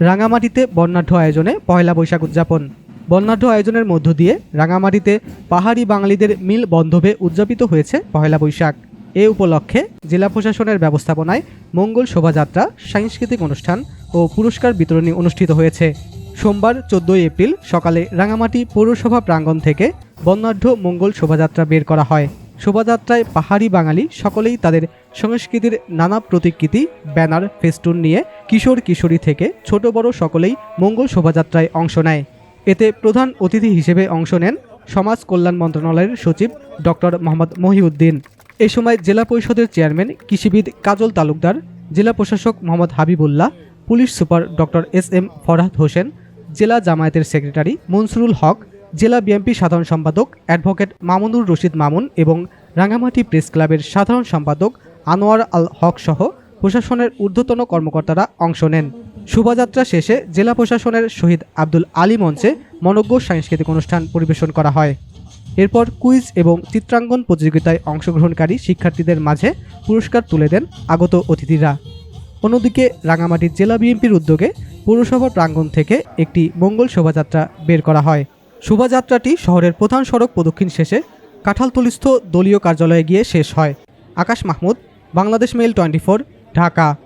রাঙামাটিতে বর্ণাঢ্য আয়োজনে পয়লা বৈশাখ উদযাপন। বর্ণাঢ্য আয়োজনের মধ্য দিয়ে রাঙামাটিতে পাহাড়ি বাঙালিদের মিল বন্ধবে উদযাপিত হয়েছে পয়লা বৈশাখ। এ উপলক্ষে জেলা প্রশাসনের ব্যবস্থাপনায় মঙ্গল শোভাযাত্রা, সাংস্কৃতিক অনুষ্ঠান ও পুরস্কার বিতরণী অনুষ্ঠিত হয়েছে। সোমবার চোদ্দই এপ্রিল সকালে রাঙামাটি পৌরসভা প্রাঙ্গণ থেকে বর্ণাঢ্য মঙ্গল শোভাযাত্রা বের করা হয়। শোভাযাত্রায় পাহাড়ি বাঙালি সকলেই তাদের সংস্কৃতির নানা প্রতিকৃতি, ব্যানার, ফেস্টুন নিয়ে কিশোর কিশোরী থেকে ছোট বড় সকলেই মঙ্গল শোভাযাত্রায় অংশ নেয়। এতে প্রধান অতিথি হিসেবে অংশ নেন সমাজ কল্যাণ মন্ত্রণালয়ের সচিব ডক্টর মোহাম্মদ মহিউদ্দিন। এ সময় জেলা পরিষদের চেয়ারম্যান, কৃষিবিদ কাজল তালুকদার, জেলা প্রশাসক Mohammad Habibullah, police super doctor S M Farhad Hossain, জেলা জামায়াতের সেক্রেটারি মনসুরুল হক জেলা বিএনপি সাধারণ সম্পাদক অ্যাডভোকেট মামুনুর রশিদ মামুন এবং রাঙ্গামাটি প্রেস ক্লাবের সাধারণ সম্পাদক আনোয়ার আল হক সহ প্রশাসনের ঊর্ধ্বতন কর্মকর্তারা অংশ নেন। শোভাযাত্রা শেষে জেলা প্রশাসনের শহীদ আব্দুল আলী মঞ্চে মনজ্ঞ সাংস্কৃতিক অনুষ্ঠান পরিবেশন করা হয়। এরপর কুইজ এবং চিত্রাঙ্কন প্রতিযোগিতায় অংশগ্রহণকারী শিক্ষার্থীদের মাঝে পুরস্কার তুলে দেন আগত অতিথিরা। অন্যদিকে রাঙামাটি জেলা বিএনপির উদ্যোগে পৌরসভা প্রাঙ্গণ থেকে একটি মঙ্গল শোভাযাত্রা বের করা হয়। শোভাযাত্রাটি শহরের প্রধান সড়ক প্রদক্ষিণ শেষে কাঁঠালতলিস্থ দলীয় কার্যালয়ে গিয়ে শেষ হয়। Akash Mahmud, Bangladesh mail twenty Dhaka.